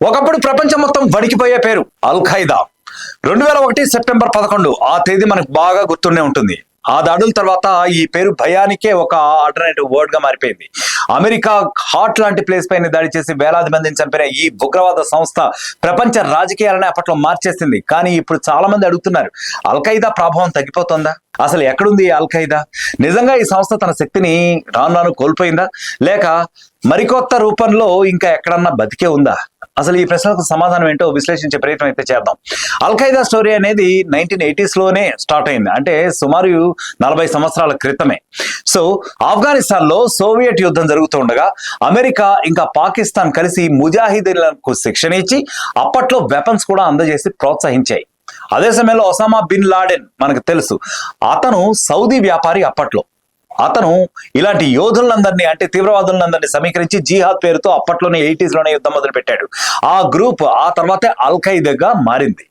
ఒకప్పుడు ప్రపంచం మొత్తం వణికిపోయే పేరు అల్ ఖైదా రెండు వేల ఒకటి సెప్టెంబర్ పదకొండు ఆ తేదీ మనకు బాగా గుర్తుండే ఉంటుంది. ఆ దాడుల తర్వాత ఈ పేరు భయానికే ఒక ఆల్టర్నేటివ్ వర్డ్గా మారిపోయింది. అమెరికా హాట్ లాంటి ప్లేస్ పైన దాడి చేసి వేలాది మందిని చంపిన ఈ ఉగ్రవాద సంస్థ ప్రపంచ రాజకీయాలని అప్పట్లో మార్చేసింది. కానీ ఇప్పుడు చాలా మంది అడుగుతున్నారు అల్ ఖైదా ప్రభావం తగ్గిపోతుందా? అసలు ఎక్కడుంది ఈ అల్ ఖైదా నిజంగా ఈ సంస్థ తన శక్తిని రాను రాను కోల్పోయిందా? లేక మరికొత్త రూపంలో ఇంకా ఎక్కడన్నా బతికే ఉందా? అసలు ఈ ప్రశ్నలకు సమాధానం ఏంటో విశ్లేషించే ప్రయత్నం అయితే చేద్దాం. అల్ ఖైదా స్టోరీ అనేది నైన్టీన్ ఎయిటీస్లోనే స్టార్ట్ అయింది. అంటే సుమారు నలభై సంవత్సరాల క్రితమే. సో ఆఫ్ఘనిస్తాన్లో సోవియట్ యుద్ధం జరుగుతూ ఉండగా అమెరికా ఇంకా పాకిస్తాన్ కలిసి ముజాహిదీన్లకు శిక్షణ ఇచ్చి అప్పట్లో వెపన్స్ కూడా అందజేసి ప్రోత్సహించాయి. అదే సమయంలో ఒసామా బిన్ లాడెన్ మనకు తెలుసు. అతను సౌదీ వ్యాపారి అప్పట్లో. అతను ఇలాంటి యోధులందరినీ అంటే తీవ్రవాదులందరినీ సమీకరించి జిహాద్ పేరుతో అప్పట్లోనే ఎయిటీస్లోనే యుద్ధం మొదలుపెట్టాడు. ఆ గ్రూప్ ఆ తర్వాతే అల్ ఖైదాగా మారింది.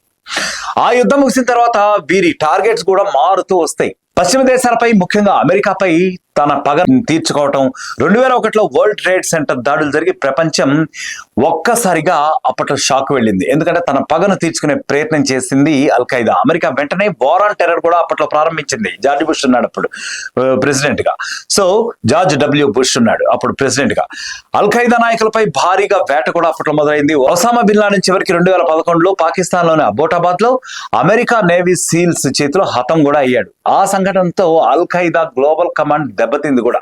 ఆ యుద్ధం ముగిసిన తర్వాత వీరి టార్గెట్స్ కూడా మారుతూ వస్తాయి. పశ్చిమ దేశాలపై ముఖ్యంగా అమెరికాపై తన పగ తీర్చుకోవటం. రెండు వేల ఒకటిలో వరల్డ్ ట్రేడ్ సెంటర్ దాడులు జరిగి ప్రపంచం ఒక్కసారిగా అప్పట్లో షాక్ వెళ్ళింది. ఎందుకంటే తన పగను తీర్చుకునే ప్రయత్నం చేసింది అల్ ఖైదా అమెరికా వెంటనే వార్ ఆన్ టెర్రర్ కూడా అప్పట్లో ప్రారంభించింది. జార్జ్ బుష్ ఉన్నాడు అప్పుడు ప్రెసిడెంట్గా సో జార్జ్ డబ్ల్యూ బుష్ ఉన్నాడు అప్పుడు ప్రెసిడెంట్గా అల్ ఖైదా నాయకులపై భారీగా వేట కూడా అప్పట్లో మొదలైంది. ఒసామా బిన్ లాడెన్ చివరికి రెండు వేల పదకొండులో పాకిస్తాన్లోని అబోటాబాద్లో అమెరికా నేవీ సీల్స్ చేతిలో హతం కూడా అయ్యాడు. ఆ సంఘటనతో అల్ ఖైదా గ్లోబల్ కమాండ్ దెబ్బతింది కూడా.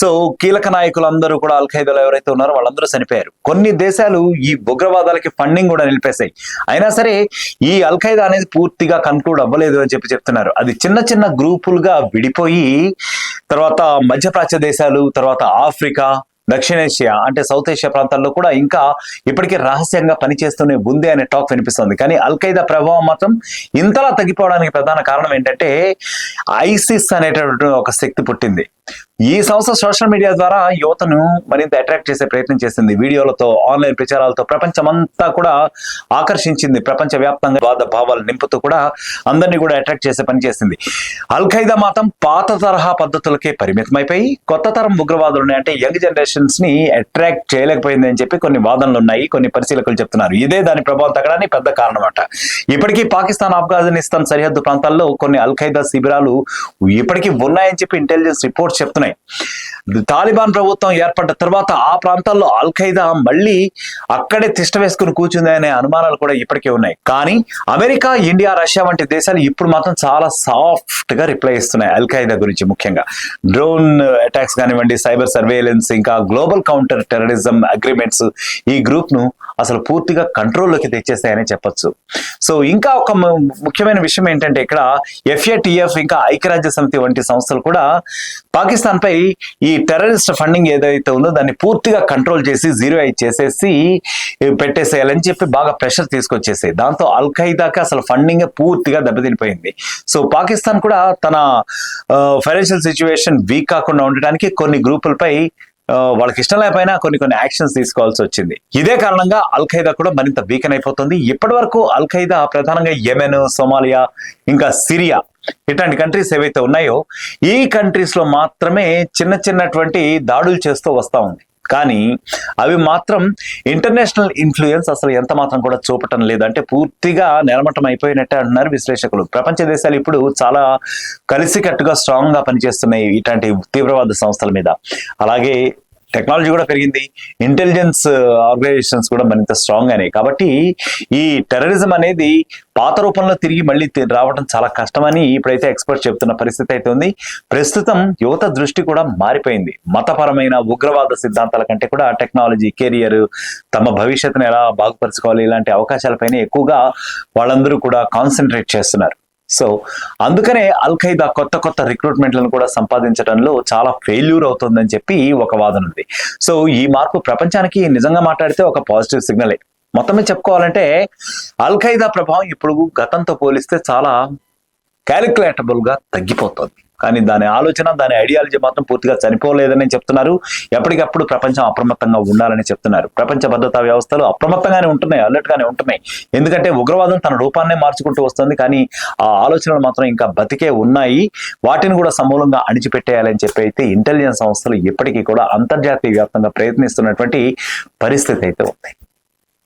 సో కీలక నాయకులందరూ కూడా అల్ ఖైదాలో ఎవరైతే ఉన్నారో వాళ్ళందరూ చనిపోయారు. కొన్ని దేశాలు ఈ ఉగ్రవాదాలకి ఫండింగ్ కూడా నిలిపేశాయి. అయినా సరే ఈ అల్ ఖైదా అనేది పూర్తిగా కన్క్లూడ్ అవ్వలేదు అని చెప్పి చెప్తున్నారు. అది చిన్న చిన్న గ్రూపులుగా విడిపోయి తర్వాత మధ్యప్రాచ్య దేశాలు తర్వాత ఆఫ్రికా దక్షిణేషియా అంటే సౌత్ ఏషియా ప్రాంతాల్లో కూడా ఇంకా ఇప్పటికీ రహస్యంగా పనిచేస్తూనే ఉంది అనే టాక్ వినిపిస్తుంది. కానీ అల్ ఖైదా ప్రభావం మాత్రం ఇంతలా తగ్గిపోవడానికి ప్రధాన కారణం ఏంటంటే ఐసిస్ అనేటటువంటి ఒక శక్తి పుట్టింది. ఈ సంస్థ సోషల్ మీడియా ద్వారా యువతను మరింత అట్రాక్ట్ చేసే ప్రయత్నం చేసింది. వీడియోలతో ఆన్లైన్ ప్రచారాలతో ప్రపంచమంతా కూడా ఆకర్షించింది. ప్రపంచ వ్యాప్తంగా వాద భావాలు నింపుతూ కూడా అందరినీ కూడా అట్రాక్ట్ చేసే పని చేసింది. అల్ ఖైదా మాత్రం పాత తరహా పద్ధతులకే పరిమితమైపోయి కొత్త తరం ఉగ్రవాదులు అంటే యంగ్ జనరేషన్స్ని అట్రాక్ట్ చేయలేకపోయింది అని చెప్పి కొన్ని వాదనలు ఉన్నాయి కొన్ని పరిశీలకులు చెప్తున్నారు. ఇదే దాని ప్రభావం తగ్గడానికి పెద్ద కారణం అట ఇప్పటికీ పాకిస్తాన్ ఆఫ్ఘనిస్తాన్ సరిహద్దు ప్రాంతాల్లో కొన్ని అల్ ఖైదా శిబిరాలు ఇప్పటికీ ఉన్నాయని చెప్పి ఇంటెలిజెన్స్ రిపోర్ట్స్ చెప్తున్నాయి. తాలిబాన్ ప్రభుత్వం ఏర్పడ్డ తర్వాత ఆ ప్రాంతాల్లో అల్ ఖైదా మళ్ళీ అక్కడే తిష్ట వేసుకుని కూర్చుంది అనే అనుమానాలు కూడా ఇప్పటికే ఉన్నాయి. కానీ అమెరికా ఇండియా రష్యా వంటి దేశాలు ఇప్పుడు మాత్రం చాలా సాఫ్ట్గా రిప్లై ఇస్తున్నాయి అల్ ఖైదా గురించి ముఖ్యంగా. డ్రోన్ అటాక్స్ కానివ్వండి సైబర్ సర్వేలెన్స్ ఇంకా గ్లోబల్ కౌంటర్ టెర్రరిజం అగ్రిమెంట్స్ ఈ గ్రూప్ను అసలు పూర్తిగా కంట్రోల్లోకి తెచ్చేస్తాయని చెప్పొచ్చు. సో ఇంకా ఒక ముఖ్యమైన విషయం ఏంటంటే ఇక్కడ ఎఫ్ఏటిఎఫ్ ఇంకా ఐక్యరాజ్య సమితి వంటి సంస్థలు కూడా పాకిస్తాన్ పై ఈ టెర్రరిస్ట్ ఫండింగ్ ఏదైతే ఉందో దాన్ని పూర్తిగా కంట్రోల్ చేసి జీరో అయి చేసేసి పెట్టేసేయాలని చెప్పి బాగా ప్రెషర్ తీసుకొచ్చేసాయి. దాంతో అల్ ఖైదాకి అసలు ఫండింగ్ పూర్తిగా దెబ్బతినిపోయింది. సో పాకిస్తాన్ కూడా తన ఫైనాన్షియల్ సిచ్యువేషన్ వీక్ కాకుండా ఉండడానికి కొన్ని గ్రూపులపై వాళ్ళకి ఇష్టం లేకపోయినా కొన్ని కొన్ని యాక్షన్స్ తీసుకోవాల్సి వచ్చింది. ఇదే కారణంగా అల్ ఖైదా కూడా మరింత వీకెన్ అయిపోతుంది. ఇప్పటి వరకు అల్ ఖైదా ప్రధానంగా యెమెన్ సోమాలియా ఇంకా సిరియా ఇట్లాంటి కంట్రీస్ ఏవైతే ఉన్నాయో ఈ కంట్రీస్లో మాత్రమే చిన్న చిన్నటువంటి దాడులు చేస్తూ వస్తా ఉంది. కానీ అవి మాత్రం ఇంటర్నేషనల్ ఇన్ఫ్లుయెన్స్ అసలు ఎంత మాత్రం కూడా చూపటం లేదంటే పూర్తిగా నెలమట్టం అయిపోయినట్టే అంటున్నారు విశ్లేషకులు. ప్రపంచ దేశాలు ఇప్పుడు చాలా కలిసికట్టుగా స్ట్రాంగ్గా పనిచేస్తున్నాయి ఇట్లాంటి తీవ్రవాద సంస్థల మీద. అలాగే టెక్నాలజీ కూడా పెరిగింది. ఇంటెలిజెన్స్ ఆర్గనైజేషన్స్ uh, కూడా మరింత స్ట్రాంగ్ అయినాయి. కాబట్టి ఈ టెర్రరిజం అనేది పాత రూపంలో తిరిగి మళ్ళీ రావడం చాలా కష్టమని ఇప్పుడైతే ఎక్స్పర్ట్స్ చెప్తున్న పరిస్థితి అయితే ఉంది. ప్రస్తుతం యువత దృష్టి కూడా మారిపోయింది. మతపరమైన ఉగ్రవాద సిద్ధాంతాల కంటే కూడా టెక్నాలజీ కెరియర్ తమ భవిష్యత్తును ఎలా బాగుపరచుకోవాలి ఇలాంటి అవకాశాలపైన ఎక్కువగా వాళ్ళందరూ కూడా కాన్సన్ట్రేట్ చేస్తున్నారు. సో అందుకనే అల్ ఖైదా కొత్త కొత్త రిక్రూట్మెంట్లను కూడా సంపాదించడంలో చాలా ఫెయిల్యూర్ అవుతుందని చెప్పి ఒక వాదన ఉంది. సో ఈ మార్పు ప్రపంచానికి నిజంగా మాట్లాడితే ఒక పాజిటివ్ సిగ్నలే మొత్తమే చెప్పుకోవాలంటే అల్ ఖైదా ప్రభావం ఇప్పుడు గతంతో పోలిస్తే చాలా క్యాలిక్యులేటబుల్గా తగ్గిపోతుంది. కానీ దాని ఆలోచన దాని ఐడియాలజీ మాత్రం పూర్తిగా చనిపోలేదని చెప్తున్నారు. ఎప్పటికప్పుడు ప్రపంచం అప్రమత్తంగా ఉండాలని చెప్తున్నారు. ప్రపంచ భద్రతా వ్యవస్థలు అప్రమత్తంగానే ఉంటున్నాయి అలర్ట్ గానే ఉంటున్నాయి. ఎందుకంటే ఉగ్రవాదం తన రూపాన్నే మార్చుకుంటూ వస్తుంది కానీ ఆ ఆలోచనలు మాత్రం ఇంకా బతికే ఉన్నాయి. వాటిని కూడా సమూలంగా అణిచిపెట్టేయాలని చెప్పి అయితే ఇంటెలిజెన్స్ సంస్థలు ఇప్పటికీ కూడా అంతర్జాతీయ వ్యాప్తంగా ప్రయత్నిస్తున్నటువంటి పరిస్థితి అయితే ఉంది.